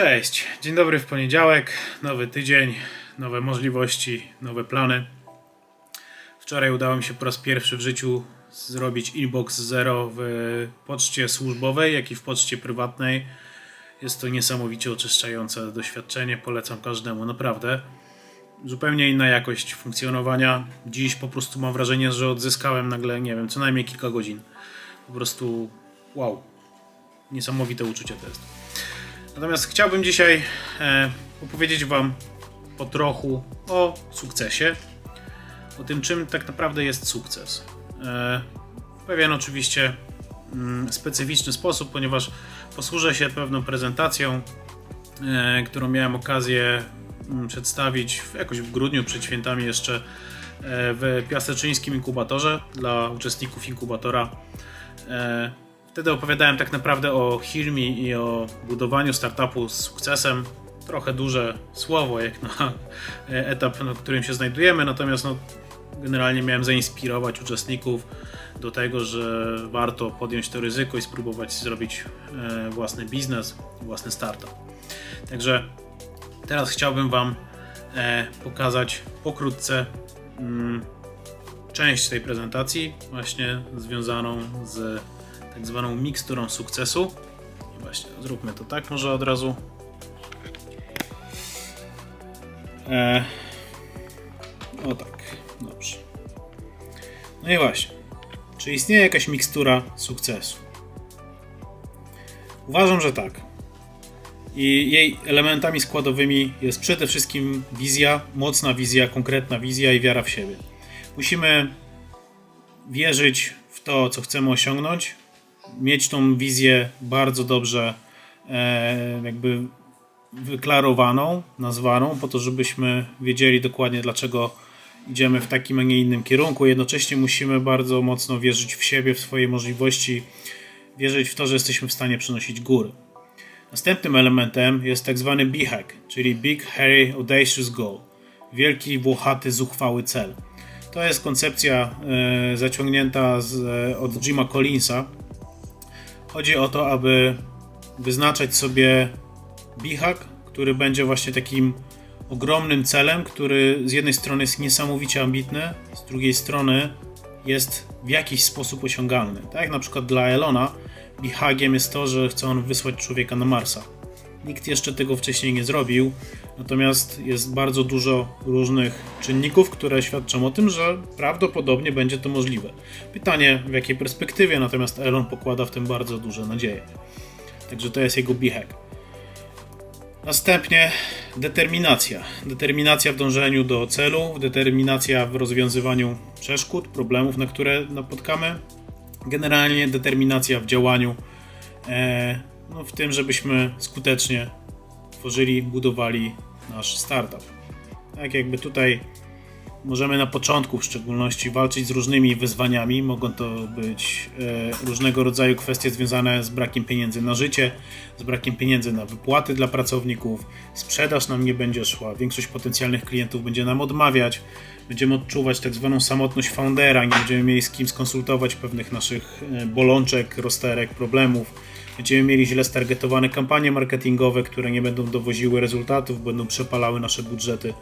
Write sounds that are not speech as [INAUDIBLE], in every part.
Cześć, dzień dobry w poniedziałek, nowy tydzień, nowe możliwości, nowe plany. Wczoraj udało mi się po raz pierwszy w życiu zrobić inbox zero w poczcie służbowej, jak i w poczcie prywatnej. Jest to niesamowicie oczyszczające doświadczenie, polecam każdemu, naprawdę. Zupełnie inna jakość funkcjonowania. Dziś po prostu mam wrażenie, że odzyskałem nagle, nie wiem, co najmniej kilka godzin. Po prostu wow. Niesamowite uczucie to jest. Natomiast chciałbym dzisiaj e, opowiedzieć Wam po trochu o sukcesie, o tym, czym tak naprawdę jest sukces. E, pewien oczywiście mm, specyficzny sposób, ponieważ posłużę się pewną prezentacją, e, którą miałem okazję mm, przedstawić w, jakoś w grudniu przed świętami jeszcze e, w Piaseczyńskim Inkubatorze dla uczestników inkubatora. E, Wtedy opowiadałem tak naprawdę o Hirmi i o budowaniu startupu z sukcesem. Trochę duże słowo, jak na [LAUGHS] etap, na którym się znajdujemy, natomiast no, generalnie miałem zainspirować uczestników do tego, że warto podjąć to ryzyko i spróbować zrobić e, własny biznes, własny startup. Także teraz chciałbym Wam e, pokazać pokrótce mm, część tej prezentacji, właśnie związaną z tak zwaną miksturą sukcesu. I właśnie, zróbmy to tak może od razu. E... O tak, dobrze. No i właśnie. Czy istnieje jakaś mikstura sukcesu? Uważam, że tak. I jej elementami składowymi jest przede wszystkim wizja, mocna wizja, konkretna wizja i wiara w siebie. Musimy wierzyć w to, co chcemy osiągnąć, mieć tą wizję bardzo dobrze e, jakby wyklarowaną, nazwaną, po to, żebyśmy wiedzieli dokładnie dlaczego idziemy w takim, a nie innym kierunku. Jednocześnie musimy bardzo mocno wierzyć w siebie, w swoje możliwości, wierzyć w to, że jesteśmy w stanie przynosić góry. Następnym elementem jest tak zwany B-hack, czyli Big Hairy Audacious Goal. Wielki, włochaty, zuchwały cel. To jest koncepcja e, zaciągnięta z, e, od Jima Collinsa, Chodzi o to, aby wyznaczać sobie bichak, który będzie właśnie takim ogromnym celem, który z jednej strony jest niesamowicie ambitny, z drugiej strony jest w jakiś sposób osiągalny. Tak jak na przykład dla Elona, bichagiem jest to, że chce on wysłać człowieka na Marsa. Nikt jeszcze tego wcześniej nie zrobił, natomiast jest bardzo dużo różnych czynników, które świadczą o tym, że prawdopodobnie będzie to możliwe. Pytanie w jakiej perspektywie, natomiast Elon pokłada w tym bardzo duże nadzieje. Także to jest jego bichek. Następnie determinacja. Determinacja w dążeniu do celu, determinacja w rozwiązywaniu przeszkód, problemów, na które napotkamy. Generalnie determinacja w działaniu. E, no, w tym, żebyśmy skutecznie tworzyli, budowali nasz startup. Tak jakby tutaj możemy na początku w szczególności walczyć z różnymi wyzwaniami. Mogą to być e, różnego rodzaju kwestie związane z brakiem pieniędzy na życie, z brakiem pieniędzy na wypłaty dla pracowników, sprzedaż nam nie będzie szła, większość potencjalnych klientów będzie nam odmawiać, będziemy odczuwać tak zwaną samotność foundera, nie będziemy mieli z kim skonsultować pewnych naszych e, bolączek, rozterek, problemów Będziemy mieli źle stargetowane kampanie marketingowe, które nie będą dowoziły rezultatów, będą przepalały nasze budżety.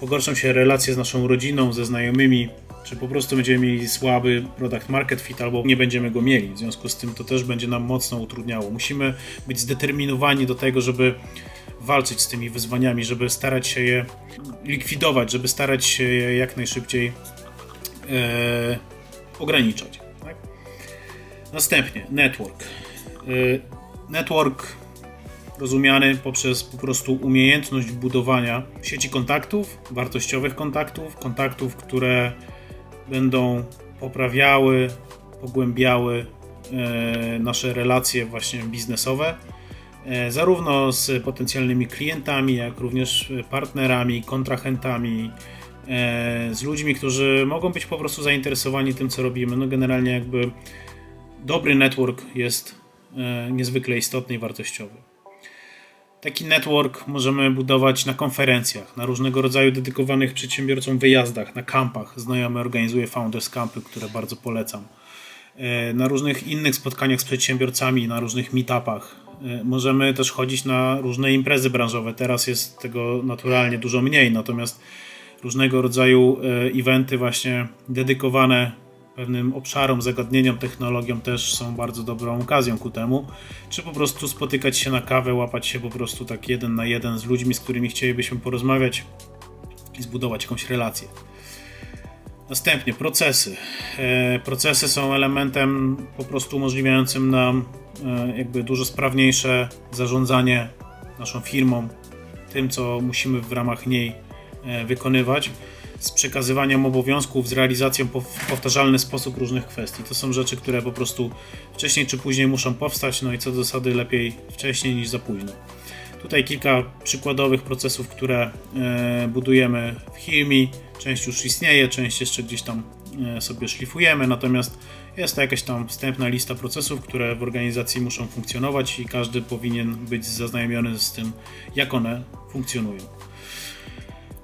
Pogorszą się relacje z naszą rodziną, ze znajomymi, czy po prostu będziemy mieli słaby product market fit, albo nie będziemy go mieli. W związku z tym to też będzie nam mocno utrudniało. Musimy być zdeterminowani do tego, żeby walczyć z tymi wyzwaniami, żeby starać się je likwidować, żeby starać się je jak najszybciej e, ograniczać. Tak? Następnie network. Y, network rozumiany poprzez po prostu umiejętność budowania sieci kontaktów, wartościowych kontaktów, kontaktów, które będą poprawiały, pogłębiały e, nasze relacje właśnie biznesowe, e, zarówno z potencjalnymi klientami, jak również partnerami, kontrahentami, z ludźmi, którzy mogą być po prostu zainteresowani tym, co robimy. No generalnie jakby dobry network jest niezwykle istotny i wartościowy. Taki network możemy budować na konferencjach, na różnego rodzaju dedykowanych przedsiębiorcom wyjazdach, na kampach. Znajomy organizuje Founders Campy, które bardzo polecam. E, na różnych innych spotkaniach z przedsiębiorcami, na różnych meetupach. E, Możemy też chodzić na różne imprezy branżowe. Teraz jest tego naturalnie dużo mniej, natomiast różnego rodzaju e, eventy właśnie dedykowane pewnym obszarom, zagadnieniom, technologiom też są bardzo dobrą okazją ku temu. Czy po prostu spotykać się na kawę, łapać się po prostu tak jeden na jeden z ludźmi, z którymi chcielibyśmy porozmawiać i zbudować jakąś relację. Następnie procesy. E, Procesy są elementem po prostu umożliwiającym nam e, jakby dużo sprawniejsze zarządzanie naszą firmą, tym co musimy w ramach niej e, wykonywać, z przekazywaniem obowiązków, z realizacją w powtarzalny sposób różnych kwestii. To są rzeczy, które po prostu wcześniej czy później muszą powstać, no i co do zasady lepiej wcześniej niż za późno. Tutaj kilka przykładowych procesów, które e, budujemy w Hilmi. Część już istnieje, część jeszcze gdzieś tam e, sobie szlifujemy, natomiast jest to jakaś tam wstępna lista procesów, które w organizacji muszą funkcjonować i każdy powinien być zaznajomiony z tym, jak one funkcjonują.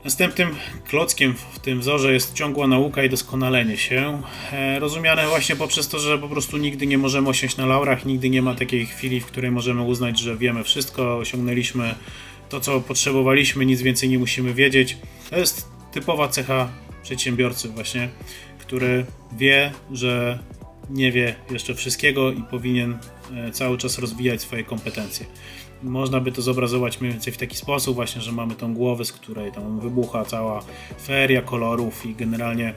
Następnym klockiem w tym wzorze jest ciągła nauka i doskonalenie się, e, rozumiane właśnie poprzez to, że po prostu nigdy nie możemy osiąść na laurach, nigdy nie ma takiej chwili, w której możemy uznać, że wiemy wszystko, osiągnęliśmy to, co potrzebowaliśmy, nic więcej nie musimy wiedzieć. To jest typowa cecha przedsiębiorcy właśnie, który wie, że nie wie jeszcze wszystkiego i powinien e, cały czas rozwijać swoje kompetencje. Można by to zobrazować mniej więcej w taki sposób właśnie, że mamy tą głowę, z której tam wybucha cała feria kolorów i generalnie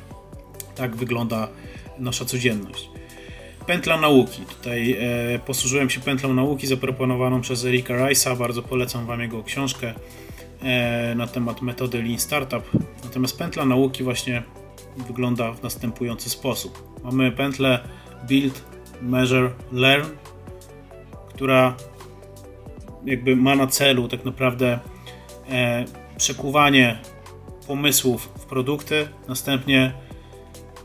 tak wygląda nasza codzienność. Pętla nauki. Tutaj e, posłużyłem się pętlą nauki zaproponowaną przez Erika Rice'a. Bardzo polecam Wam jego książkę e, na temat metody Lean Startup. Natomiast pętla nauki właśnie wygląda w następujący sposób. Mamy pętlę Build, Measure, Learn, która jakby ma na celu tak naprawdę e, przekuwanie pomysłów w produkty, następnie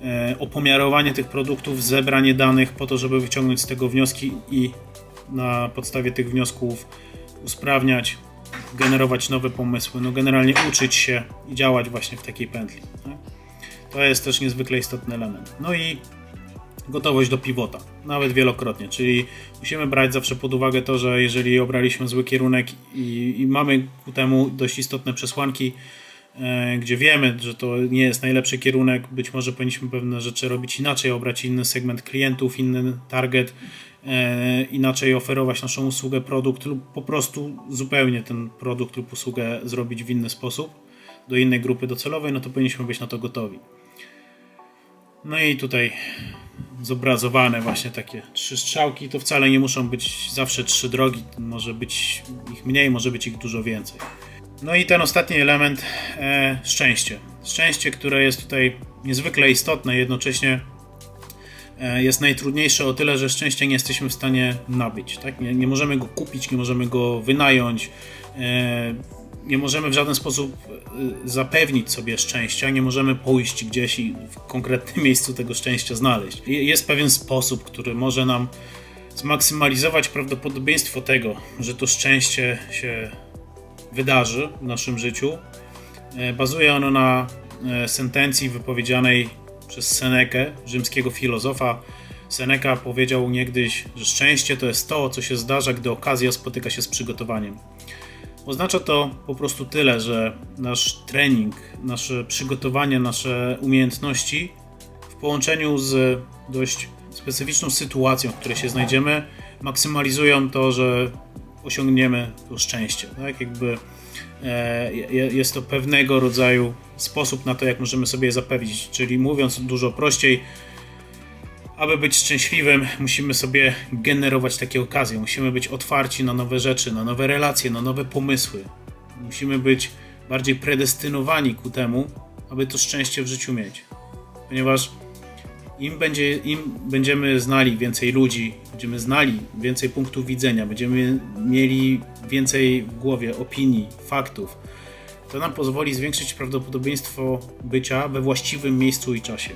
e, opomiarowanie tych produktów, zebranie danych po to, żeby wyciągnąć z tego wnioski i na podstawie tych wniosków usprawniać, generować nowe pomysły, no generalnie uczyć się i działać właśnie w takiej pętli. Tak? To jest też niezwykle istotny element. No i gotowość do pivota, nawet wielokrotnie, czyli musimy brać zawsze pod uwagę to, że jeżeli obraliśmy zły kierunek i, i mamy ku temu dość istotne przesłanki, e, gdzie wiemy, że to nie jest najlepszy kierunek, być może powinniśmy pewne rzeczy robić inaczej, obrać inny segment klientów, inny target, e, inaczej oferować naszą usługę, produkt lub po prostu zupełnie ten produkt lub usługę zrobić w inny sposób do innej grupy docelowej, no to powinniśmy być na to gotowi. No i tutaj zobrazowane właśnie takie trzy strzałki, to wcale nie muszą być zawsze trzy drogi, może być ich mniej, może być ich dużo więcej. No i ten ostatni element, e, szczęście. Szczęście, które jest tutaj niezwykle istotne, jednocześnie e, jest najtrudniejsze o tyle, że szczęście nie jesteśmy w stanie nabyć. Tak? Nie, nie możemy go kupić, nie możemy go wynająć, e, nie możemy w żaden sposób e, zapewnić sobie szczęścia, nie możemy pójść gdzieś i w konkretnym [LAUGHS] miejscu tego szczęścia znaleźć. Jest pewien sposób, który może nam zmaksymalizować prawdopodobieństwo tego, że to szczęście się wydarzy w naszym życiu. E, Bazuje ono na e, sentencji wypowiedzianej przez Senekę, rzymskiego filozofa. Seneca powiedział niegdyś, że szczęście to jest to, co się zdarza, gdy okazja spotyka się z przygotowaniem. Oznacza to po prostu tyle, że nasz trening, nasze przygotowanie, nasze umiejętności w połączeniu z dość specyficzną sytuacją, w której się znajdziemy, maksymalizują to, że osiągniemy to szczęście. Tak? Jakby e, je- jest to pewnego rodzaju sposób na to, jak możemy sobie je zapewnić. Czyli mówiąc dużo prościej, aby być szczęśliwym, musimy sobie generować takie okazje. Musimy być otwarci na nowe rzeczy, na nowe relacje, na nowe pomysły. Musimy być bardziej predestynowani ku temu, aby to szczęście w życiu mieć. Ponieważ im, będzie, im będziemy znali więcej ludzi, będziemy znali więcej punktów widzenia, będziemy mieli więcej w głowie opinii, faktów, to nam pozwoli zwiększyć prawdopodobieństwo bycia we właściwym miejscu i czasie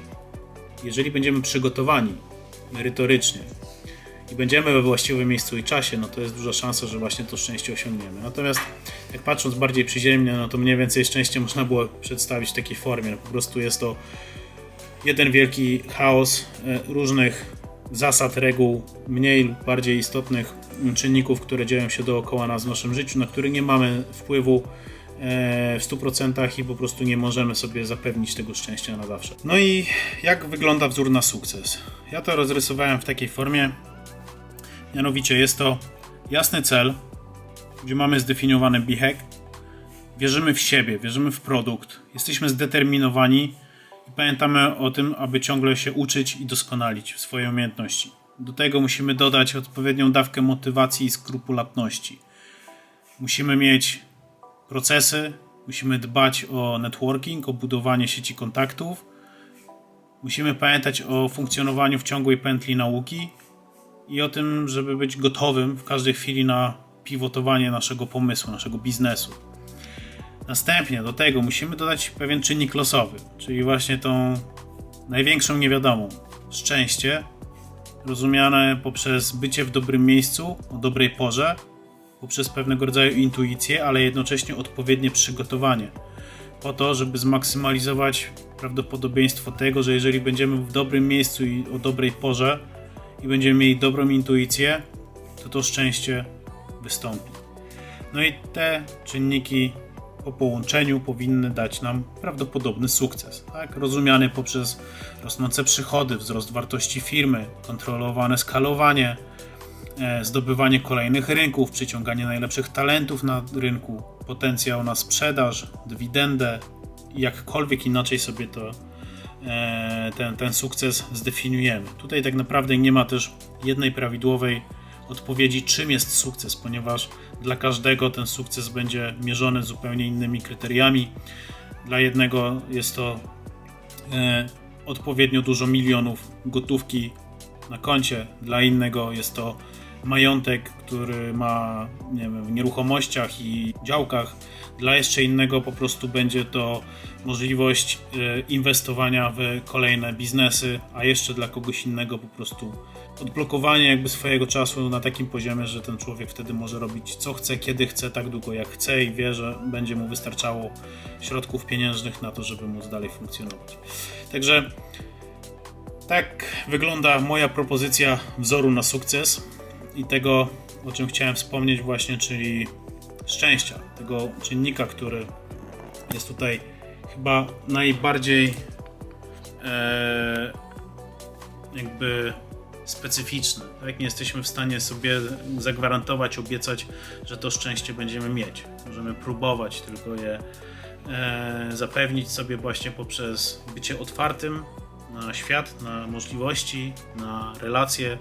jeżeli będziemy przygotowani merytorycznie i będziemy we właściwym miejscu i czasie, no to jest duża szansa, że właśnie to szczęście osiągniemy. Natomiast jak patrząc bardziej przyziemnie, no to mniej więcej szczęście można było przedstawić w takiej formie. No po prostu jest to jeden wielki chaos e, różnych zasad, reguł, mniej bardziej istotnych czynników, które dzieją się dookoła nas w naszym życiu, na które nie mamy wpływu w 100% i po prostu nie możemy sobie zapewnić tego szczęścia na zawsze. No i jak wygląda wzór na sukces? Ja to rozrysowałem w takiej formie, mianowicie jest to jasny cel, gdzie mamy zdefiniowany bichek, wierzymy w siebie, wierzymy w produkt, jesteśmy zdeterminowani i pamiętamy o tym, aby ciągle się uczyć i doskonalić w swojej umiejętności. Do tego musimy dodać odpowiednią dawkę motywacji i skrupulatności. Musimy mieć procesy, musimy dbać o networking, o budowanie sieci kontaktów. Musimy pamiętać o funkcjonowaniu w ciągłej pętli nauki i o tym, żeby być gotowym w każdej chwili na pivotowanie naszego pomysłu, naszego biznesu. Następnie do tego musimy dodać pewien czynnik losowy, czyli właśnie tą największą niewiadomą szczęście, rozumiane poprzez bycie w dobrym miejscu, o dobrej porze, poprzez pewnego rodzaju intuicję, ale jednocześnie odpowiednie przygotowanie. Po to, żeby zmaksymalizować prawdopodobieństwo tego, że jeżeli będziemy w dobrym miejscu i o dobrej porze i będziemy mieli dobrą intuicję, to to szczęście wystąpi. No i te czynniki po połączeniu powinny dać nam prawdopodobny sukces, tak? rozumiany poprzez rosnące przychody, wzrost wartości firmy, kontrolowane skalowanie, zdobywanie kolejnych rynków, przyciąganie najlepszych talentów na rynku, potencjał na sprzedaż, dywidendę jakkolwiek inaczej sobie to e, ten, ten sukces zdefiniujemy. Tutaj tak naprawdę nie ma też jednej prawidłowej odpowiedzi, czym jest sukces, ponieważ dla każdego ten sukces będzie mierzony zupełnie innymi kryteriami. Dla jednego jest to e, odpowiednio dużo milionów gotówki na koncie, dla innego jest to majątek, który ma nie wiem, w nieruchomościach i działkach. Dla jeszcze innego po prostu będzie to możliwość e, inwestowania w kolejne biznesy, a jeszcze dla kogoś innego po prostu odblokowanie jakby swojego czasu na takim poziomie, że ten człowiek wtedy może robić co chce, kiedy chce, tak długo jak chce i wie, że będzie mu wystarczało środków pieniężnych na to, żeby móc dalej funkcjonować. Także tak wygląda moja propozycja wzoru na sukces i tego, o czym chciałem wspomnieć właśnie, czyli szczęścia, tego czynnika, który jest tutaj chyba najbardziej e, jakby specyficzny. Tak? Nie jesteśmy w stanie sobie zagwarantować, obiecać, że to szczęście będziemy mieć. Możemy próbować tylko je e, zapewnić sobie właśnie poprzez bycie otwartym na świat, na możliwości, na relacje,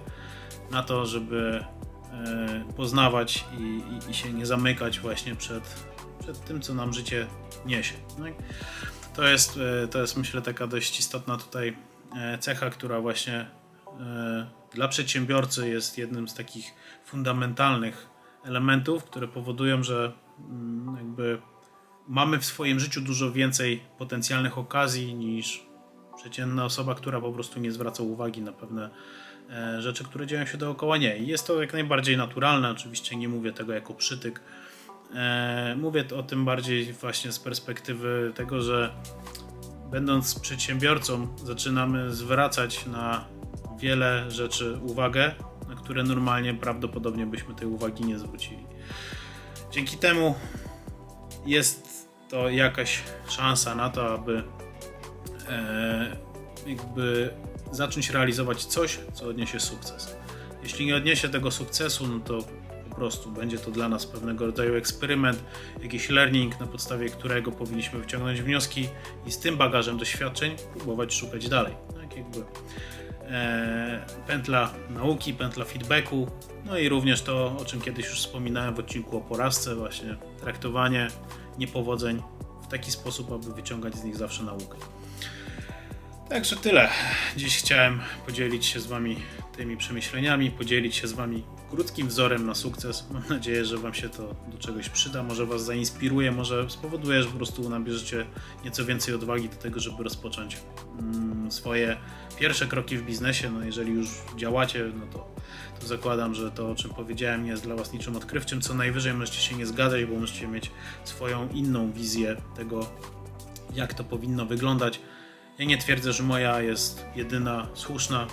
na to, żeby e, poznawać i, i, i, się nie zamykać właśnie przed, przed tym, co nam życie niesie. Tak? To, jest, e, to jest myślę taka dość istotna tutaj e, cecha, która właśnie dla przedsiębiorcy jest jednym z takich fundamentalnych elementów, które powodują, że mm, jakby mamy w swoim życiu dużo więcej potencjalnych okazji niż przeciętna osoba, która po prostu nie zwraca uwagi na pewne rzeczy, które dzieją się dookoła niej. Jest to jak najbardziej naturalne, oczywiście nie mówię tego jako przytyk. E, mówię o tym bardziej właśnie z perspektywy tego, że będąc przedsiębiorcą zaczynamy zwracać na wiele rzeczy uwagę, na które normalnie prawdopodobnie byśmy tej uwagi nie zwrócili. Dzięki temu jest to jakaś szansa na to, aby e, jakby zacząć realizować coś, co odniesie sukces. Jeśli nie odniesie tego sukcesu, no to po prostu będzie to dla nas pewnego rodzaju eksperyment, jakiś learning, na podstawie którego powinniśmy wyciągnąć wnioski i z tym bagażem doświadczeń próbować szukać dalej. Tak jakby E, pętla nauki, pętla feedbacku, no i również to, o czym kiedyś już wspominałem w odcinku o porażce, właśnie traktowanie niepowodzeń w taki sposób, aby wyciągać z nich zawsze naukę. Także tyle. Dziś chciałem podzielić się z Wami tymi przemyśleniami, podzielić się z Wami krótkim wzorem na sukces. Mam nadzieję, że Wam się to do czegoś przyda, może Was zainspiruje, może spowoduje, że po prostu nabierzecie nieco więcej odwagi do tego, żeby rozpocząć mm, swoje pierwsze kroki w biznesie. No jeżeli już działacie, no to, to zakładam, że to, o czym powiedziałem, nie jest dla Was niczym odkrywczym. Co najwyżej możecie się nie zgadzać, bo możecie mieć swoją inną wizję tego, jak to powinno wyglądać. Ja nie twierdzę, że moja jest jedyna słuszna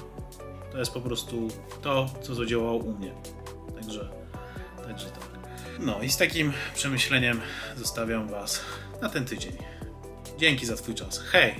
To jest po prostu to, co zadziałało u mnie. Także, także tak. No i z takim przemyśleniem zostawiam Was na ten tydzień. Dzięki za Twój czas. Hej!